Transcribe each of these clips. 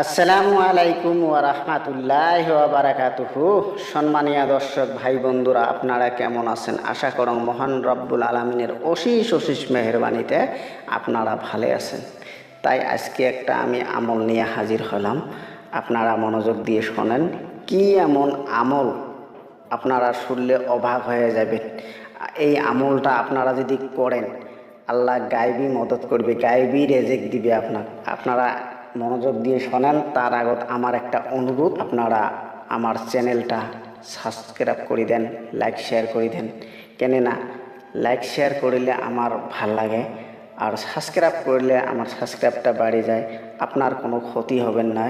আসসালামু আলাইকুম রাহমাতুল্লাহি ওয়া বারাকাতুহু। সম্মানীয় দর্শক ভাই বন্ধুরা, আপনারা কেমন আছেন? আশা করং মহান রব্বুল আলমিনের অশিস অশিস মেহরবানিতে আপনারা ভালো আছেন। তাই আজকে একটা আমি আমল নিয়ে হাজির হলাম। আপনারা মনোযোগ দিয়ে শোনেন, কি এমন আমল আপনারা শুনলে অবাক হয়ে যাবেন? এই আমলটা আপনারা যদি করেন, আল্লাহ গাইবি মদত করবে গাইবি রেজেক দিবে আপনার। আপনারা মনোযোগ দিয়ে শোনেন। তার আগত আমার একটা অনুরোধ, আপনারা আমার চ্যানেলটা সাবস্ক্রাইব করে দেন, লাইক, শেয়ার করে দেন। কেন না লাইক, শেয়ার করলে আমার ভালো লাগে আর সাবস্ক্রাইব করলে আমার সাবস্ক্রাইবটা বাড়ে যায়। আপনার কোনো ক্ষতি হবে না,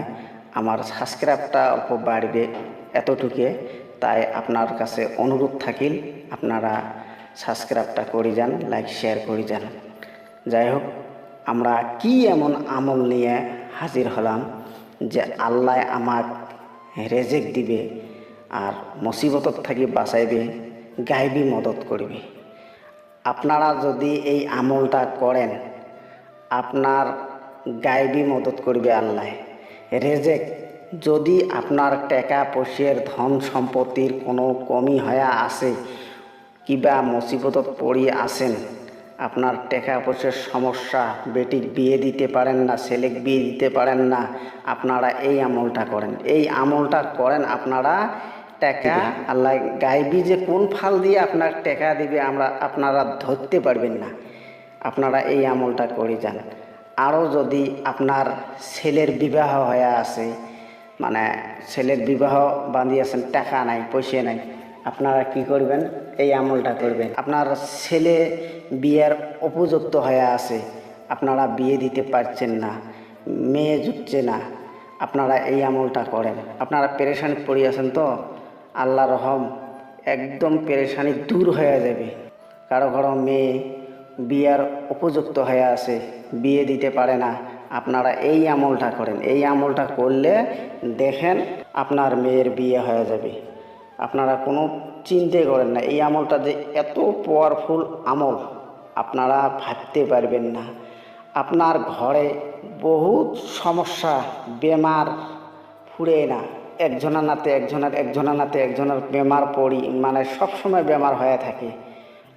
আমার সাবস্ক্রাইবটা অল্প বাড়বে এতটুকু তাই আপনার কাছে অনুরোধ থাকিল, আপনারা সাবস্ক্রাইবটা করে যান, লাইক, শেয়ার করে যান। যাই হোক, আমরা কি এমন আমল নিয়ে হাজির হলাম যে আল্লাহ আমাক রেজেক দিবে আর মুসিবতত থাকি বাঁচাইবে, গাইবি মদত করবে। আপনারা যদি এই আমলটা করেন, আপনার গাইবি মদত করবে আল্লাহ। রেজেক যদি আপনার টাকা পয়সার ধন সম্পত্তির কোনো কমি হয়ে আসে কিবা মুসিবতত পড়ি আসেন আপনার টাকা পয়সার সমস্যা বেটির বিয়ে দিতে পারেন না ছেলেক বিয়ে দিতে পারেন না আপনারা এই আমলটা করেন। এই আমলটা করেন আপনারা টাকা আল্লাহ গাইবি যে কোন ফাল দিয়ে আপনার টাকা দিবে আমরা আপনারা ধরতে পারবেন না। আপনারা এই আমলটা করে যান। আরও যদি আপনার ছেলের বিবাহ হয়ে আছে মানে ছেলের বিবাহ বাঁধিয়েছেন টাকা নাই পয়সা নাই আপনারা কি করবেন? এই আমলটা করবেন। আপনার ছেলে বিয়ের উপযুক্ত হয়ে আছে। আপনারা বিয়ে দিতে পারছেন না। মেয়ে জুটছে না। আপনারা এই আমলটা করেন। আপনারা পেরেশানি পড়ে আছেন তো? আল্লাহ রহম একদম পেরেশানি দূর হয়ে যাবে। কারও কারও মেয়ে বিয়ার উপযুক্ত হয়ে আছে, বিয়ে দিতে পারে না। আপনারা এই আমলটা করেন। এই আমলটা করলে দেখেন আপনার মেয়ের বিয়ে হয়ে যাবে। আপনারা কোনো চিন্তে করেন না। এই আমলটা যে এত পাওয়ারফুল আমল, আপনারা ভাবতে পারবেন না। আপনার ঘরে বহুত সমস্যা, বেমার ফুরে না। একজনের নাতে একজনের একজনের নাতে একজনের বেমার পড়ি মানে সবসময় বেমার হয়ে থাকে।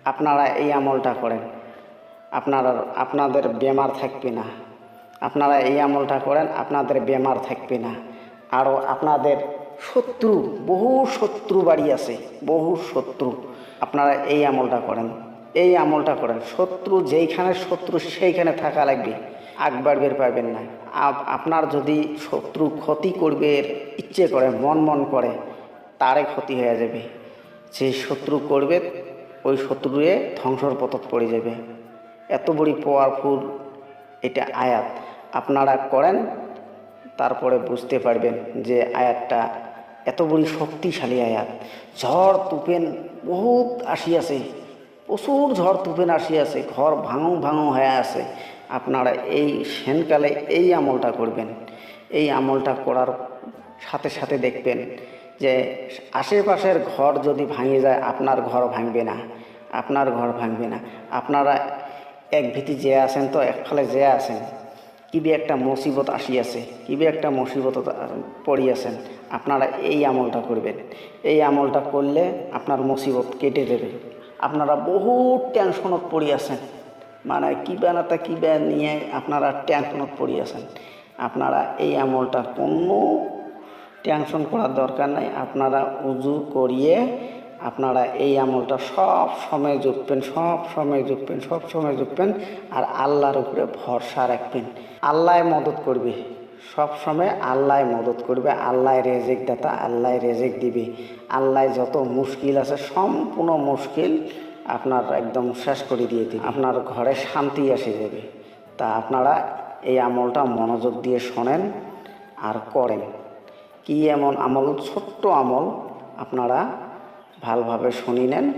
আপনারা এই আমলটা করেন। আপনারা, আপনাদের বেমার থাকবে না। আপনারা এই আমলটা করেন, আপনাদের বেমার থাকবে না। আরও আপনাদের শত্রু, বহু শত্রু বাড়ি আছে, বহু শত্রু। আপনারা এই আমলটা করেন, এই আমলটা করেন। শত্রু যেইখানে শত্রু সেইখানে থাকা লাগবে। আকবার বের পাবেন না। আপনার যদি শত্রু ক্ষতি করবে, ইচ্ছে করে, মন মন করে, তারে ক্ষতি হয়ে যাবে। যে শত্রু করবে, ওই শত্রুয়ে ধ্বংসর পথত পড়ে যাবে। এত বড় পাওয়ারফুল এটা আয়াত। আপনারা করেন তারপরে বুঝতে পারবেন যে আয়াতটা এত শক্তিশালী আয়াত। ঝড় তুপেন বহুত আসিয়াছে প্রচুর ঝড়, তুফেন আসিয়াছে ঘর ভাঙু ভাঙু হয়ে আছে। আপনারা এই সেনকালে এই আমলটা করবেন। এই আমলটা করার সাথে সাথে দেখবেন যে আশেপাশের ঘর যদি ভাঙে যায়, আপনার ঘর ভাঙবে না। আপনার ঘর ভাঙবে না। আপনারা এক ভীতি যে আছেন তো একফালে যে আছেন কিবে একটা মুসিবত আসিয়াছে কিবে একটা মুসিবত পড়িয়াছেন, আপনারা এই আমলটা করবেন। এই আমলটা করলে আপনার মুসিবত কেটে দেবে। আপনারা বহু টেনশনত পড়িয়াছেন। মানে কিবা না তা কিবা নিয়ে আপনারা টেনশনত পড়িয়াছেন। আপনারা এই আমলটা কোনো টেনশন করার দরকার নাই। আপনারা উজু করিয়ে আপনারা এই আমলটা সব সময় জুটবেন, সব সময় জুটবেন, সব সময় জুটবেন আর আল্লাহর উপরে ভরসা রাখবেন। আল্লাহ মদত করবে। সব সময় আল্লাহ মদত করবে, আল্লাহ রেজেক দাতা, আল্লাহ রেজেক দিবে। আল্লাহ যত মুশকিল আছে, সম্পূর্ণ মুশকিল আপনার একদম শেষ করে দিয়ে দিবে। আপনার ঘরে শান্তি এসে যাবে। তা আপনারা এই আমলটা মনোযোগ দিয়ে শোনেন আর করেন। কি এমন আমল? ছোট্ট আমল। আপনারা ভালোভাবে শুনি নেন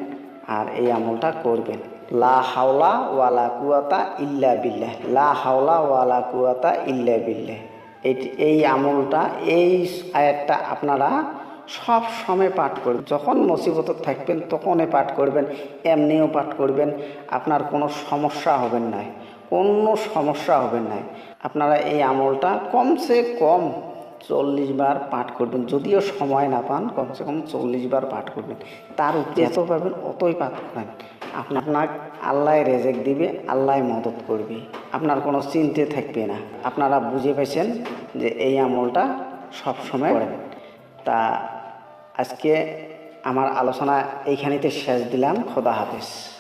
আর এই আমলটা করবেন। লা হাওলা ওয়ালা কুয়াতা ইল্লা বিল্লাহ। লা হাওলা ওয়ালা কুয়াতা ইল্লা বিল্লাহ। এই- এই আমলটা, এই আয়াতটা আপনারা সব সময় পাঠ করবেন। যখন মুসিবত থাকবেন, তখনই পাঠ করবেন, এমনিও পাঠ করবেন। আপনার কোনো সমস্যা হবেন না। কোনো সমস্যা হবে না। আপনারা এই আমলটা কমসে কম চল্লিশ বার পাঠ করবেন। যদিও সময় না পান কমসে কম চল্লিশ বার পাঠ করবেন। তার যত পাবেন অতই পাঠ করেন আপনা- আপনার আল্লাহ রেজেক দিবে আল্লাহ মদত করবে। আপনার কোনো চিন্তে থাকবে না। আপনারা বুঝে পেয়েছেন যে এই আমলটা সব সময় করেন। তা আজকে আমার আলোচনা এইখানেতে শেষ দিলাম। খোদা হাফেজ।